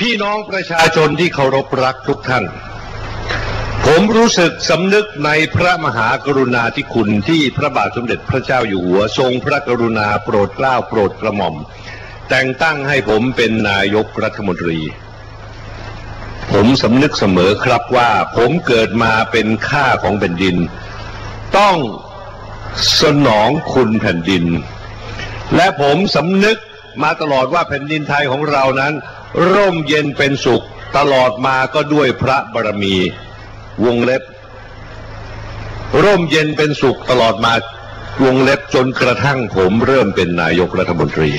พี่น้องประชาชนที่เคารพรักทุกท่าน ผมรู้สึกสำนึกในพระมหากรุณาธิคุณที่พระบาทสมเด็จพระเจ้าอยู่หัวทรงพระกรุณาโปรดเกล้าโปรดกระหม่อม แต่งตั้งให้ผมเป็นนายกรัฐมนตรี ผมสำนึกเสมอครับว่าผมเกิดมาเป็นข้าของแผ่นดิน ต้องสนองคุณแผ่นดิน และผมสำนึกมาตลอดว่าแผ่นดินไทยของเรานั้น ร่มเย็นเป็นสุขตลอดมาก็ด้วยพระบารมี วงเล็บ ร่มเย็นเป็นสุขตลอดมาวงเล็บจนกระทั่งผมเริ่มเป็นนายกรัฐมนตรี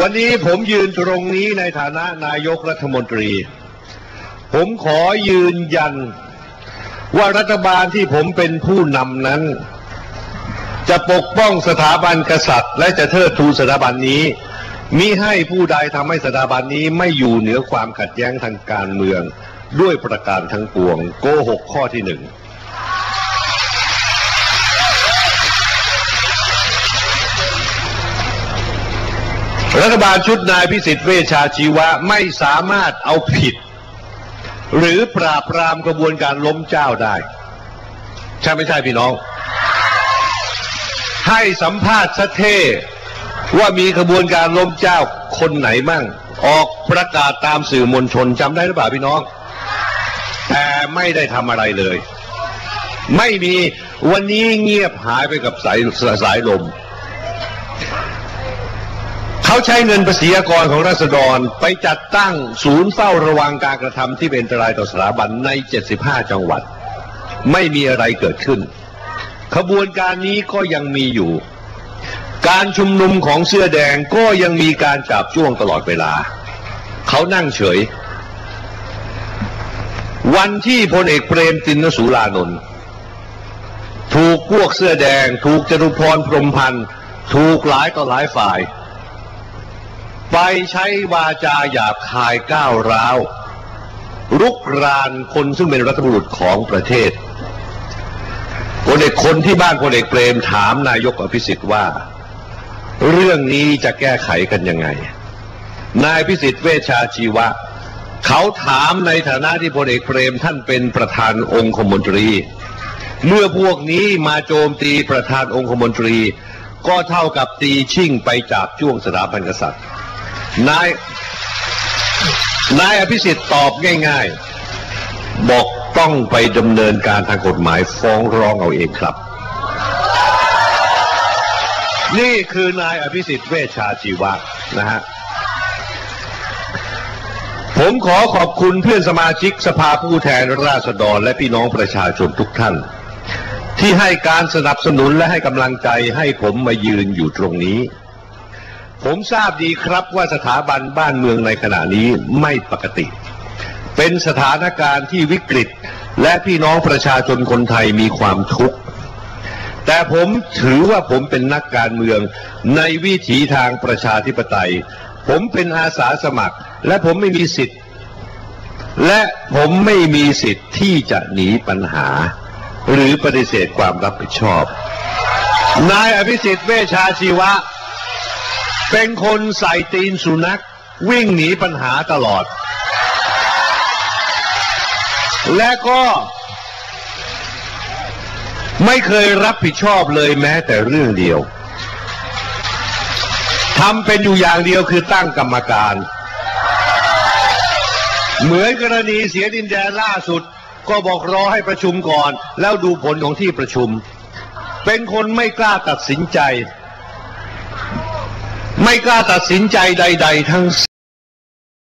วันนี้ผมยืนตรงนี้ในฐานะนายกรัฐมนตรี ผมขอยืนยันว่ารัฐบาลที่ผมเป็นผู้นำนั้น จะปกป้องสถาบันกษัตริย์ และจะเทิดทูนสถาบันนี้มิให้ผู้ใดทำให้สถาบันนี้ไม่อยู่เหนือความขัดแย้งทางการเมือง ด้วยประการทั้งปวง โกหกข้อที่หนึ่งรัฐบาลชุดนายพิสิทธิ์เวชชาชีวะไม่สามารถเอาผิด หรือปราบปรามกระบวนการล้มเจ้าได้ ใช่ไม่ใช่พี่น้อง ให้สัมภาษณ์สะเทว่ามีขบวนการล้มเจ้าคนไหนมั่ง ออกประกาศตามสื่อมวลชนจำได้หรือเปล่าพี่น้อง แต่ไม่ได้ทำอะไรเลย ไม่มีวันนี้เงียบหายไปกับสายสายลม เขาใช้เงินภาษีอากรของรัษฎรไปจัดตั้งศูนย์เฝ้าระวังการกระทำที่เป็นอันตรายต่อสถาบันใน 75 จังหวัด ไม่มีอะไรเกิดขึ้น ขบวนการนี้ก็ยังมีอยู่ การชุมนุมของเสื้อแดงก็ยังมีการจับจ้วงตลอดเวลา เขานั่งเฉย วันที่พลเอกเปรมตินสุรานนท์ถูกพวกเสื้อแดง ถูกจตุพรพรมพันธ์ถูกหลายต่อหลายฝ่าย ไปใช้วาจาหยาบคายก้าวร้าวรุกรานคนซึ่งเป็นรัฐบุรุษของประเทศ พลเอกคนที่บ้านพลเอกเปรมถามนายกอภิสิทธิ์ว่า เรื่องนี้จะแก้ไขกันยังไง นายพิสิทธิ์เวชาชีวะ เขาถามในฐานะที่พลเอกเปรมท่านเป็นประธานองคมนตรี เมื่อพวกนี้มาโจมตีประธานองคมนตรี ก็เท่ากับตีชิ่งไปจับจ้วงสถาบันกษัตริย์นายนายอภิสิทธิ์ตอบง่าย ๆ บอก ต้องไปดำเนินการทางกฎหมายฟ้องร้องเอาเองครับ นี่คือนายอภิสิทธิ์เวชชาชีวะนะฮะผมขอขอบคุณเพื่อนสมาชิกสภาผู้แทนราษฎรและพี่น้องประชาชนทุกท่าน ที่ให้การสนับสนุนและให้กำลังใจให้ผมมายืนอยู่ตรงนี้ ผมทราบดีครับว่าสถาบันบ้านเมืองในขณะนี้ไม่ปกติ เป็นสถานการณ์ที่วิกฤต และพี่น้องประชาชนคนไทยมีความทุกข์แต่ผมถือว่าผมเป็นนักการเมืองในวิถีทางประชาธิปไตย ผมเป็นอาสาสมัคร และผมไม่มีสิทธิ์ และผมไม่มีสิทธิ์ที่จะหนีปัญหา หรือปฏิเสธความรับผิดชอบ นายอภิสิทธิ์เวชชาชีวะ เป็นคนใส่ตีนสุนัข วิ่งหนีปัญหาตลอด และก็ไม่เคยรับผิดชอบเลยแม้แต่เรื่องเดียวทำเป็นอยู่อย่างเดียวคือตั้งกรรมการ เหมือนกรณีเสียดินแดนล่าสุด ก็บอกรอให้ประชุมก่อน แล้วดูผลของที่ประชุม เป็นคนไม่กล้าตัดสินใจ ไม่กล้าตัดสินใจใด ๆ ทั้ง